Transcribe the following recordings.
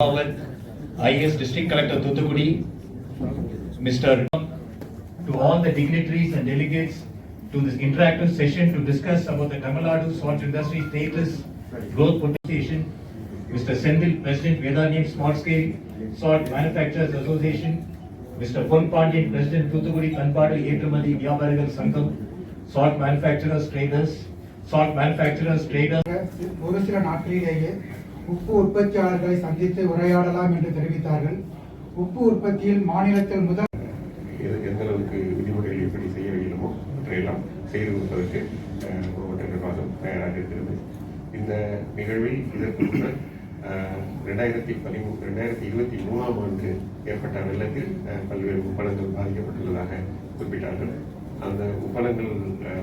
Forward, IS District Collector Thuthukudi, Mr. To all the dignitaries and delegates to this interactive session to discuss about the Tamil Nadu salt industry status, growth potential. Mr. Sendil, President Vedanium Small Scale Salt Manufacturers Association, Mr. Pon Pandian, President Thuthukudi Kanpadu Etrumadi Vyaparigal Sangam, Salt Manufacturers Traders, Salt Manufacturers Traders. ஒரு சில நாட்களிலேயே உப்பு உற்பத்தியாளர்களை சந்தித்து உரையாடலாம் என்று தெரிவித்தார்கள். உப்பு உற்பத்தியில் மாநிலத்தில் முதல் எந்த அளவுக்கு விதிமுறைகள் எப்படி செய்ய வேண்டுமோ அவற்றையெல்லாம் செய்து கொடுப்பதற்கு அஹ், மாவட்ட நிர்வாகம் தயாராக இருக்கிறது இந்த நிகழ்வில் இதற்கு முன்னர் ரெண்டாயிரத்தி பதிமூ ரெண்டாயிரத்தி இருபத்தி மூணாம் ஆண்டு ஏற்பட்ட வெள்ளத்தில் பல்வேறு உப்பளங்கள் பாதிக்கப்பட்டுள்ளதாக குறிப்பிட்டார்கள். அந்த உப்பளங்கள்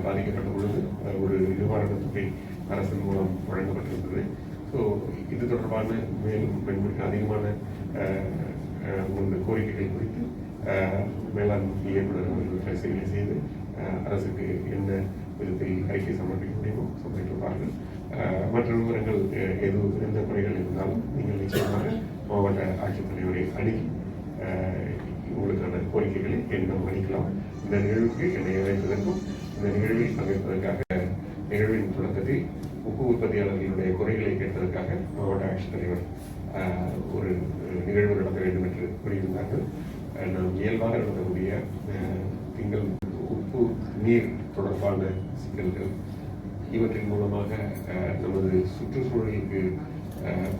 பாதிக்கப்பட்ட பொழுது ஒரு நிவாரணத் தொகை அரசின் மூலம் வழங்கப்பட்டிருந்தது. ஸோ இது தொடர்பான மேலும் மென்மேலும் அதிகமான அஹ், உங்களது கோரிக்கைகள் குறித்து மேலாண்மை வேளாண் அவர்கள் பரிசீலனை செய்து அரசுக்கு என்ன விதத்தில் அறிக்கை சமர்ப்பிக்க முடியுமோ சமர்ப்பிப்பார்கள் மற்ற விவரங்கள் எதுவும் எந்த குறைகள் இருந்தாலும் நீங்கள் நிச்சயமாக மாவட்ட ஆட்சித்தலைவரை அணுகி உங்களுக்கான கோரிக்கைகளை என்னிடம் அளிக்கலாம். இந்த நிகழ்வுக்கு என்னை அழைப்பதற்கும் இந்த நிகழ்வில் பங்கேற்பதற்காக நிகழ்வின் தொடக்கத்தில் உப்பு உற்பத்தியாளர்களுடைய குறைகளை கேட்பதற்காக மாவட்ட ஆட்சித்தலைவர் ஒரு நிகழ்வு நடத்த வேண்டும் என்று கூறியிருந்தார்கள். நாம் இயல்பாக நடத்தக்கூடிய திங்கள் உப்பு நீர் தொடர்பான சிக்கல்கள் இவற்றின் மூலமாக நமது சுற்றுச்சூழலுக்கு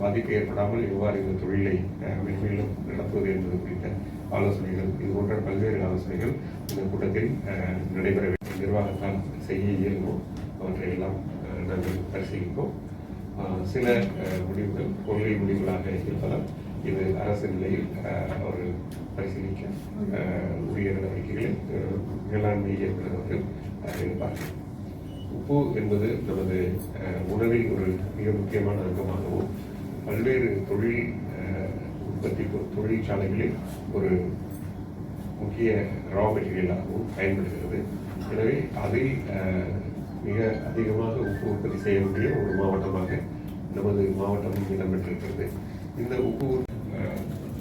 பாதிப்பு ஏற்படாமல் எவ்வாறு இந்த தொழிலை மென்மேலும் நடத்துவது என்பது குறித்த ஆலோசனைகள் இது போன்ற பல்வேறு ஆலோசனைகள் இந்த கூட்டத்தில் நடைபெற வேண்டும். நிர்வாகத்தால் செய்ய இயலும் நாங்கள் பரிசீலிப்போம். சில முடிவுகள் கொள்கை முடிவுகளாக இருப்பதால் இது அரசு நிலையில் ஒரு அவர்கள் பரிசீலிக்க உரிய நடவடிக்கைகளை வேளாண்மை மேலாண்மை இயக்குநர் எடுப்பார்கள் உப்பு என்பது நமது உணவின் உணவில் ஒரு மிக முக்கியமான அங்கமாகவும் பல்வேறு தொழில் உற்பத்தி தொழிற்சாலைகளில் ஒரு முக்கிய ரா மெட்டீரியலாகவும் பயன்படுகிறது. எனவே அதில் மிக அதிகமாக உப்பு உற்பத்தி செய்யக்கூடிய ஒரு மாவட்டமாக நமது மாவட்டம் இடம்பெற்றிருக்கிறது இந்த உப்பு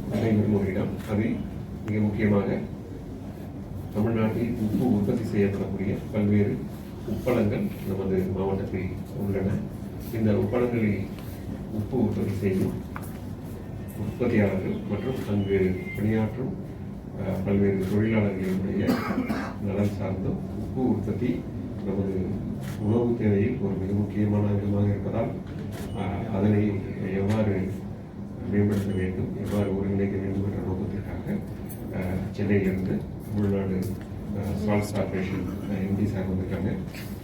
நடைபெறும் ஒரு இடம் அதில் மிக முக்கியமாக தமிழ்நாட்டில் உப்பு உற்பத்தி செய்யப்படக்கூடிய பல்வேறு உப்பளங்கள் நமது மாவட்டத்தில் உள்ளன. இந்த உப்பளங்களில் உப்பு உற்பத்தி செய்யும் உற்பத்தியாளர்கள் மற்றும் அங்கு பணியாற்றும் பல்வேறு தொழிலாளர்களுடைய நலன் சார்ந்தும் உப்பு உற்பத்தி நமது உணவு தேவையில் ஒரு மிக முக்கியமான அங்கமாக இருப்பதால் அதனை எவ்வாறு மேம்படுத்த வேண்டும் எவ்வாறு ஒருங்கிணைக்க வேண்டும் என்ற நோக்கத்திற்காக சென்னையிலிருந்து Tamil Nadu small corporation MD sir வந்திருக்காங்க.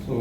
ஸோ